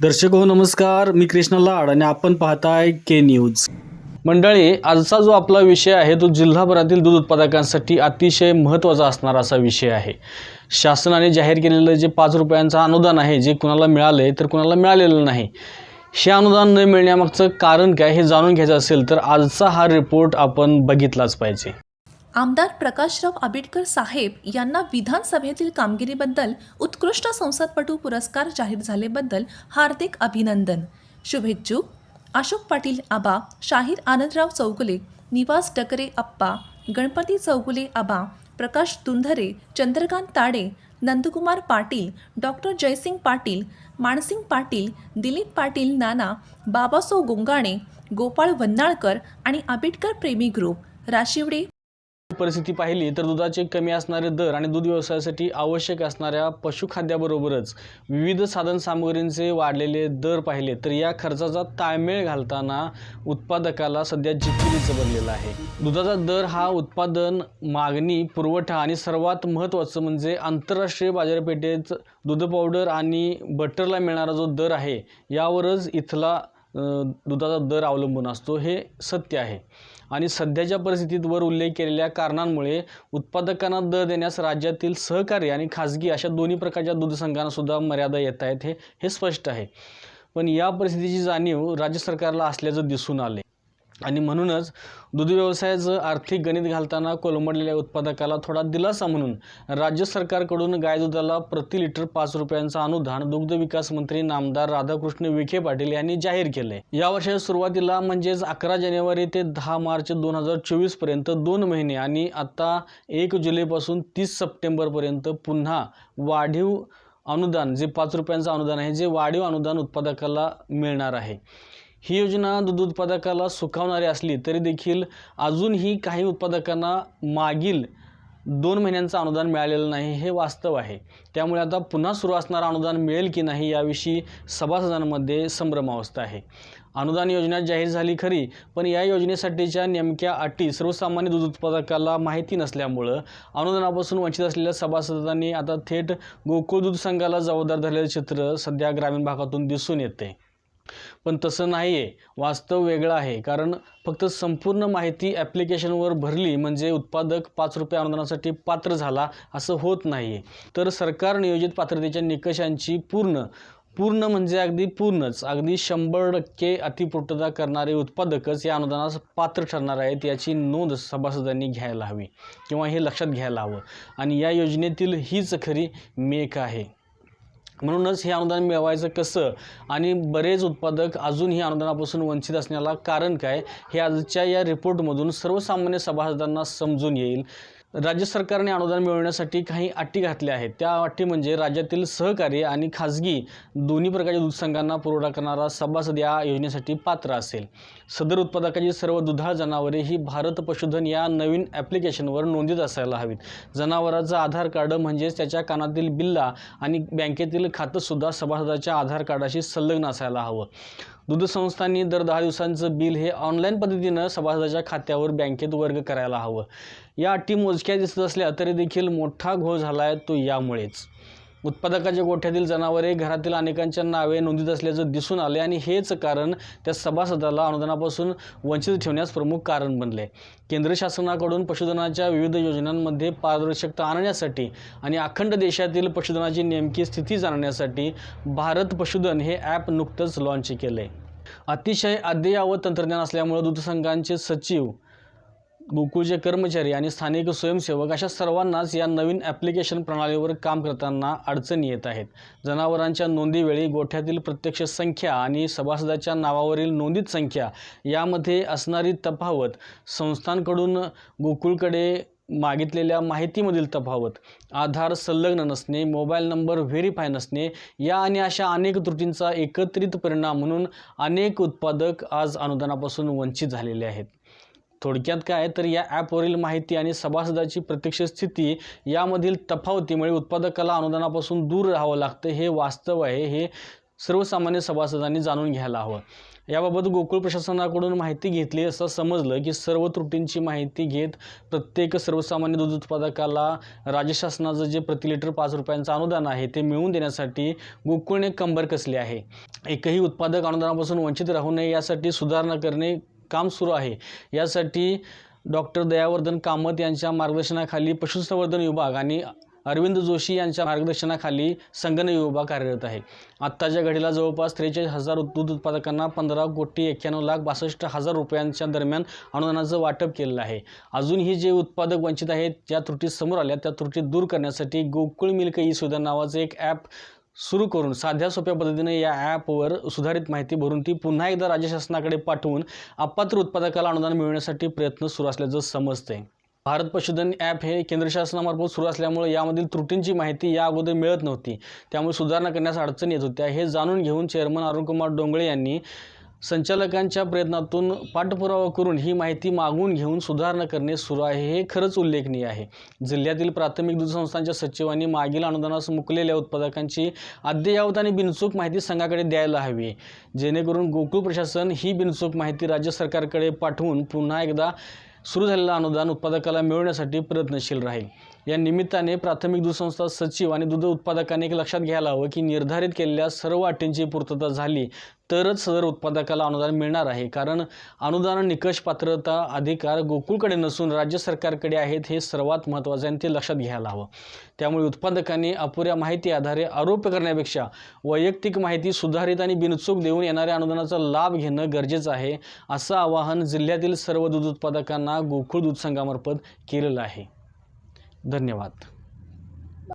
दर्शक हो नमस्कार. मी कृष्णा लाड आणि आपण पाहताय के न्यूज मंडळी आजचा जो आपला विषय आहे तो जिल्हाभरातील दूध उत्पादकांसाठी अतिशय महत्त्वाचा असणारा असा विषय आहे. शासनाने जाहीर केलेलं जे पाच रुपयांचं अनुदान आहे जे कुणाला मिळालं आहे तर कुणाला मिळालेलं नाही. हे अनुदान न मिळण्यामागचं कारण काय हे जाणून घ्यायचं असेल तर आजचा हा रिपोर्ट आपण बघितलाच पाहिजे. आमदार प्रकाशराव आंबेडकर साहेब यांना विधानसभेतील कामगिरीबद्दल उत्कृष्ट संसदपटू पुरस्कार जाहीर झालेबद्दल हार्दिक अभिनंदन. शुभेच्छुक अशोक पाटील आबा शाहीर आनंदराव चौगुले निवास डकरे अप्पा गणपती चौगुले आबा प्रकाश दुंधरे चंद्रकांत ताडे नंदकुमार पाटील डॉक्टर जयसिंग पाटील मानसिंग पाटील दिलीप पाटील नाना बाबासो गोंगाणे गोपाळ वन्नाळकर आणि आंबेडकर प्रेमी ग्रुप. राशिवडे. परिस्थिती पाहिली तर दुधाचे कमी असणारे दर आणि दूध व्यवसायासाठी आवश्यक असणाऱ्या पशुखाद्याबरोबरच विविध साधनसामुग्रींचे वाढलेले दर पाहिले तर या खर्चाचा ताळमेळ घालताना उत्पादकाला सध्या जिकिरीचं बनलेलं आहे. दुधाचा दर हा उत्पादन मागणी पुरवठा आणि सर्वात महत्त्वाचं म्हणजे आंतरराष्ट्रीय बाजारपेठेत दूध पावडर आणि बटरला मिळणारा जो दर आहे यावरच इथला दुधाचा दर अवलंबून असतो हे सत्य आहे. आणि सध्याच्या परिस्थितीत वर उल्लेख केलेल्या कारणांमुळे उत्पादकांना दर देण्यास राज्यातील सहकारी आणि खाजगी अशा दोन्ही प्रकारच्या दूध सुद्धा मर्यादा येत आहेत हे हे स्पष्ट आहे. पण या परिस्थितीची जाणीव राज्य सरकारला असल्याचं दिसून आले आणि म्हणूनच दूध व्यवसायाचं आर्थिक गणित घालताना कोलंबडलेल्या उत्पादकाला थोडा दिलासा म्हणून राज्य सरकारकडून गाय दुधाला प्रति लिटर पाच रुपयांचं अनुदान दुग्ध विकास मंत्री नामदार राधाकृष्ण विखे पाटील यांनी जाहीर केले या वर्षाच्या सुरुवातीला म्हणजेच अकरा जानेवारी ते दहा मार्च दोन हजार चोवीसपर्यंत दोन महिने आणि आता एक जुलैपासून तीस सप्टेंबरपर्यंत पुन्हा वाढीव अनुदान जे पाच रुपयांचं अनुदान आहे जे वाढीव अनुदान उत्पादकाला मिळणार आहे. ही योजना दूध उत्पादकाला सुखावणारी असली तरी देखील अजूनही काही उत्पादकांना मागील दोन महिन्यांचं अनुदान मिळालेलं नाही हे वास्तव आहे. त्यामुळे आता पुन्हा सुरू असणारं अनुदान मिळेल की नाही याविषयी सभासदांमध्ये संभ्रमावस्था आहे. अनुदान योजना जाहीर झाली खरी पण या योजनेसाठीच्या नेमक्या अटी सर्वसामान्य दूध उत्पादकाला माहिती नसल्यामुळं अनुदानापासून वंचित असलेल्या सभासदांनी आता थेट गोकुळ दूध संघाला जबाबदार धरलेलं चित्र सध्या ग्रामीण भागातून दिसून येते पण तसं नाही आहे वास्तव वेगळं आहे. कारण फक्त संपूर्ण माहिती ॲप्लिकेशनवर भरली म्हणजे उत्पादक पाच रुपये अनुदानासाठी पात्र झाला असं होत नाही आहे तर सरकार नियोजित पात्रतेच्या निकषांची पूर्ण पूर्ण म्हणजे अगदी पूर्णच अगदी शंभर टक्के अतिपूर्तता करणारे उत्पादकच या अनुदानास पात्र ठरणार आहेत याची नोंद सभासदांनी घ्यायला हवी किंवा हे लक्षात घ्यायला हवं. आणि या योजनेतील हीच खरी मेक आहे. म्हणूनच हे अनुदान मिळवायचं कसं? आणि बरेच उत्पादक अजूनही अनुदानापासून वंचित असण्याला कारण काय? हे आजच्या या रिपोर्टमधून सर्वसामान्य सभासदांना समजून येईल. राज्य सरकारने अनुदान मिळवण्यासाठी काही अटी घातल्या आहेत. त्या अटी म्हणजे राज्यातील सहकारी आणि खाजगी दोन्ही प्रकारच्या दूध संघांना पुरवठा करणारा सभासद या योजनेसाठी पात्र असेल. सदर उत्पादकाची सर्व दुधाळ जनावरे ही भारत पशुधन या नवीन ॲप्लिकेशनवर नोंदीत असायला हवीत. जनावराचं आधार कार्ड म्हणजेच त्याच्या कानातील बिल्ला आणि बँकेतील खातंसुद्धा सभासदाच्या आधार कार्डाशी संलग्न असायला हवं. दूध संस्थांनी दर दहा दिवसांचं बिल हे ऑनलाईन पद्धतीनं सभासदाच्या खात्यावर बँकेत वर्ग करायला हवं. या अटी मोजक्या दिसत असल्या तरी देखील मोठा घोळ झाला आहे तो यामुळेच. उत्पादकाच्या गोठ्यातील जनावरे घरातील अनेकांच्या नावे नोंदीत असल्याचं दिसून आले आणि हेच कारण त्या सभासदाला अनुदानापासून वंचित ठेवण्यास प्रमुख कारण बनले केंद्र शासनाकडून पशुधनाच्या विविध योजनांमध्ये पारदर्शकता आणण्यासाठी आणि अखंड देशातील पशुधनाची नेमकी स्थिती जाणण्यासाठी भारत पशुधन हे ॲप नुकतंच लॉन्च केलं आहे अतिशय अद्ययावत तंत्रज्ञान असल्यामुळे दूधसंघांचे सचिव गोकुळचे कर्मचारी आणि स्थानिक स्वयंसेवक अशा सर्वांनाच या नवीन ॲप्लिकेशन प्रणालीवर काम करताना अडचणी येत आहेत. जनावरांच्या नोंदीवेळी गोठ्यातील प्रत्यक्ष संख्या आणि सभासदाच्या नावावरील नोंदीत संख्या यामध्ये असणारी तफावत संस्थांकडून गोकुळकडे मागितलेल्या माहितीमधील तफावत आधार संलग्न नसणे मोबाईल नंबर व्हेरीफाय नसणे या आणि अशा अनेक त्रुटींचा एकत्रित परिणाम म्हणून अनेक उत्पादक आज अनुदानापासून वंचित झालेले आहेत. थोडक्यात काय तर या ॲपवरील माहिती आणि सभासदाची प्रत्यक्ष स्थिती यामधील तफावतीमुळे उत्पादकाला अनुदानापासून दूर राहावं लागतं हे वास्तव आहे हे सर्वसामान्य सभासदांनी जाणून घ्यायला हवं. याबाबत गोकुळ प्रशासनाकडून माहिती घेतली असं समजलं की सर्व त्रुटींची माहिती घेत प्रत्येक सर्वसामान्य दूध उत्पादकाला राज्य शासनाचं जे प्रति लिटर पाच रुपयांचं अनुदान आहे ते मिळवून देण्यासाठी गोकुळने कंबर कसली आहे? एकही उत्पादक अनुदानापासून वंचित राहू नये यासाठी सुधारणा करणे काम सुरू आहे. यासाठी डॉक्टर दयावर्धन कामत यांच्या मार्गदर्शनाखाली पशुसंवर्धन विभाग आणि अरविंद जोशी यांच्या मार्गदर्शनाखाली संगणक विभाग कार्यरत आहे. आत्ताच्या घडीला जवळपास त्रेचाळीस हजार दूध उत्पादकांना पंधरा कोटी एक्क्याण्णव लाख बासष्ट हजार रुपयांच्या दरम्यान अनुदानाचं वाटप केलेलं आहे. अजूनही जे उत्पादक वंचित आहेत ज्या त्रुटी समोर आल्या त्या त्रुटी दूर करण्यासाठी गोकुळ मिल्क ई सुविधा नावाचं एक ॲप सुरू करून साध्या सोप्या पद्धतीने या ॲपवर सुधारित माहिती भरून ती पुन्हा एकदा राज्य शासनाकडे पाठवून अपात्र उत्पादकाला अनुदान मिळवण्यासाठी प्रयत्न सुरू असल्याचं समजते भारत पशुधन ॲप हे केंद्र शासनामार्फत सुरू असल्यामुळे यामधील त्रुटींची माहिती या अगोदर मिळत नव्हती. त्यामुळे सुधारणा करण्यास अडचण येत होत्या हे जाणून घेऊन चेअरमन अरुणकुमार डोंगळे यांनी संचालकांच्या प्रयत्नातून पाठपुरावा करून ही माहिती मागून घेऊन सुधारणा करणे सुरू आहे हे खरंच उल्लेखनीय आहे. जिल्ह्यातील प्राथमिक दूध संस्थांच्या सचिवांनी मागील अनुदानास मुकलेल्या उत्पादकांची अद्ययावत आणि बिनचूक माहिती संघाकडे द्यायला हवी जेणेकरून गोकुळ प्रशासन ही बिनचूक माहिती राज्य सरकारकडे पाठवून पुन्हा एकदा सुरू झालेलं अनुदान उत्पादकाला मिळवण्यासाठी प्रयत्नशील राहील. या निमित्ताने प्राथमिक दूध संस्था सचिव आणि दूध उत्पादकाने एक लक्षात घ्यायला हवं की निर्धारित केलेल्या सर्व अटींची पूर्तता झाली तरच सदर उत्पादकाला अनुदान मिळणार आहे. कारण अनुदान निकष पात्रता अधिकार गोकुळकडे नसून राज्य सरकारकडे आहेत हे सर्वात महत्त्वाचं आहे आणि ते लक्षात घ्यायला हवं. त्यामुळे उत्पादकांनी अपुऱ्या माहिती आधारे आरोप करण्यापेक्षा वैयक्तिक माहिती सुधारित आणि बिनचूक देऊन येणाऱ्या अनुदानाचा लाभ घेणं गरजेचं आहे असं आवाहन जिल्ह्यातील सर्व दूध उत्पादकांना गोकुळ दूध संघामार्फत केलेलं आहे. धन्यवाद.